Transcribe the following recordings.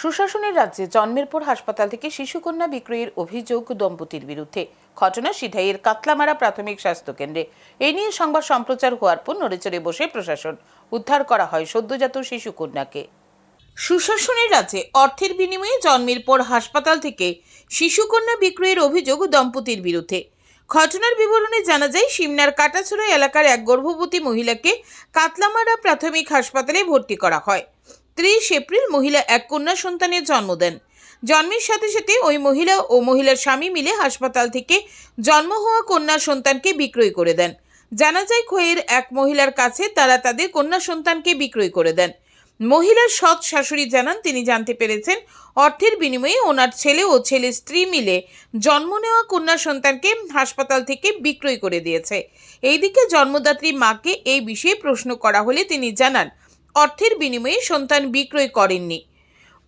সুশাসনের রাজ্যে জন্মের পর হাসপাতাল থেকে শিশুকন্যা বিক্রয়ের অভিযোগ দম্পতির বিরুদ্ধে। ঘটনা সিধাইয়ের কাতলামারা প্রাথমিক স্বাস্থ্য কেন্দ্রে এ নিয়ে সংবাদ সম্প্রচার হওয়ার পর নড়েচড়ে বসে প্রশাসন। উদ্ধার করা হয় সদ্যজাত শিশুকন্যাকে। সুশাসনের রাজ্যে অর্থের বিনিময়ে জন্মের পর হাসপাতাল থেকে শিশুকন্যা বিক্রয়ের অভিযোগ দম্পতির বিরুদ্ধে। ঘটনার বিবরণে জানা যায়, সিমনার কাটাছড়া এলাকার এক গর্ভবতী মহিলাকে কাতলামারা প্রাথমিক হাসপাতালে ভর্তি করা হয়। ত্রিশ এপ্রিল মহিলা এক কন্যা সন্তানের জন্ম দেন। জন্মের সাথে সাথে ওই মহিলা ও মহিলার স্বামী মিলে হাসপাতাল থেকে জন্ম হওয়া কন্যা সন্তানকে বিক্রয় করে দেন। জানা যায়, খোয়ের এক মহিলার কাছে তারা তাদের কন্যা সন্তানকে বিক্রয় করে দেন। মহিলার সৎ শাশুড়ি জানান, তিনি জানতে পেরেছেন, অর্থের বিনিময়ে ওনার ছেলে ও ছেলের স্ত্রী মিলে জন্ম নেওয়া কন্যা সন্তানকে হাসপাতাল থেকে বিক্রয় করে দিয়েছে। এইদিকে জন্মদাত্রী মাকে এই বিষয়ে প্রশ্ন করা হলে তিনি জানান অর্থের বিনিময়ে সন্তান বিক্রয় করেননি।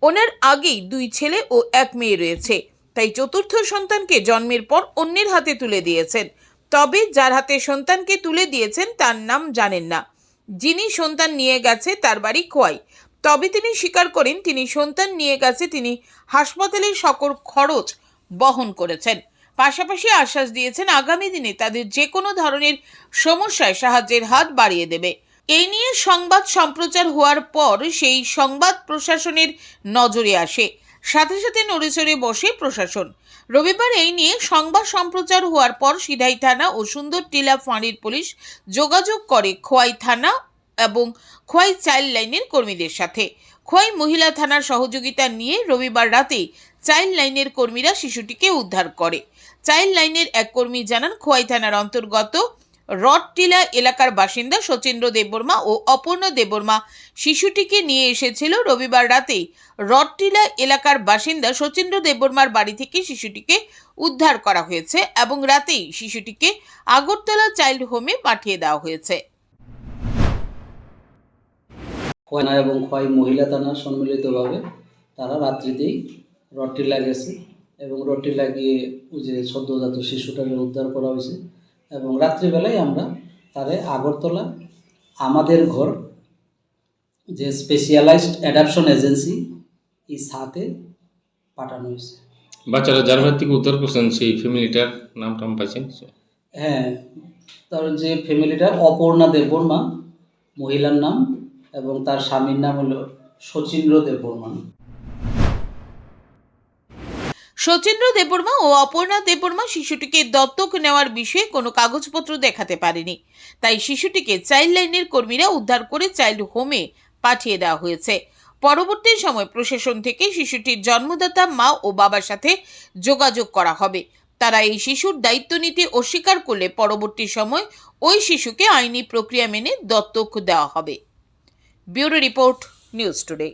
ওনার আগেই দুই ছেলে ও এক মেয়ে রয়েছে। তাই চতুর্থ সন্তানকে জন্মের পর অন্যের হাতে তুলে দিয়েছেন। তবে যার হাতে সন্তানকে তুলে দিয়েছেন তার নাম জানেন না। যিনি সন্তান নিয়ে গেছে তার বাড়ি খোয়াই। তবে তিনি স্বীকার করেন, তিনি সন্তান নিয়ে গেছে, তিনি হাসপাতালের সকল খরচ বহন করেছেন। পাশাপাশি আশ্বাস দিয়েছেন, আগামী দিনে তাদের যে কোনো ধরনের সমস্যায় সাহায্যের হাত বাড়িয়ে দেবে। এই নিয়ে সংবাদ সম্প্রচার হওয়ার পর সেই সংবাদ প্রশাসনের নজরে আসে। সাথে সাথে নড়েচড়ে বসে প্রশাসন। রবিবার এই নিয়ে সংবাদ সম্প্রচার হওয়ার পর সিধাই থানা ও সুন্দর টিলা ফাঁড়ির পুলিশ যোগাযোগ করে খোয়াই থানা এবং খোয়াই চাইল্ড লাইনের কর্মীদের সাথে। খোয়াই মহিলা থানার সহযোগিতা নিয়ে রবিবার রাতেই চাইল্ড লাইনের কর্মীরা শিশুটিকে উদ্ধার করে। চাইল্ড লাইনের এক কর্মী জানান, খোয়াই থানার অন্তর্গত রডটিলা এলাকার বাসিন্দা সচেন্দ্র দেববর্মা ও অপর্ণা দেববর্মা শিশুটিকে নিয়ে এসেছিল রবিবার রাতেই রডটিলা এলাকার বাসিন্দা সচেন্দ্র দেববর্মার বাড়ি থেকে শিশুটিকে উদ্ধার করা হয়েছে এবং রাতেই শিশুটিকে আগরতলা চাইল্ড হোমে পাঠিয়ে দেওয়া হয়েছে। খোয়ানা এবং খোয়াই মহিলা থানা সম্মিলিতভাবে তারা রাত্রিতেই রডটি লাগিয়েছে এবং রডটি লাগিয়ে ওই যে সদ্যজাত শিশুটাকে উদ্ধার করা হয়েছে। এবং রাত্রিবেলায় আমরা তারে আগরতলা আমাদের ঘর যে স্পেশালাইজড অ্যাডাপশন এজেন্সি এই সাথে পাঠানো হয়েছে। বাচ্চারা যার হাত থেকে উদ্ধার করছেন সেই ফ্যামিলিটার নাম টাম পাচ্ছেন হ্যাঁ তার যে ফ্যামিলিটা অপর্ণা দেববর্মা মহিলার নাম এবং তার স্বামীর নাম হলো শচীন্দ্র দেববর্মা। সচেন্দ্র দেববর্মা ও অপর্ণা দেববর্মা শিশুটিকে দত্তক নেওয়ার বিষয়ে কোনো কাগজপত্র দেখাতে পারেনি। তাই শিশুটিকে চাইল্ড লাইনের কর্মীরা উদ্ধার করে চাইল্ড হোমে পাঠিয়ে দেওয়া হয়েছে। পরবর্তী সময় প্রশাসন থেকে শিশুটির জন্মদাতা মা ও বাবার সাথে যোগাযোগ করা হবে। তারা এই শিশুর দায়িত্ব নিতে অস্বীকার করলে পরবর্তী সময় ওই শিশুকে আইনি প্রক্রিয়া মেনে দত্তক দেওয়া হবে। Bureau report, news today.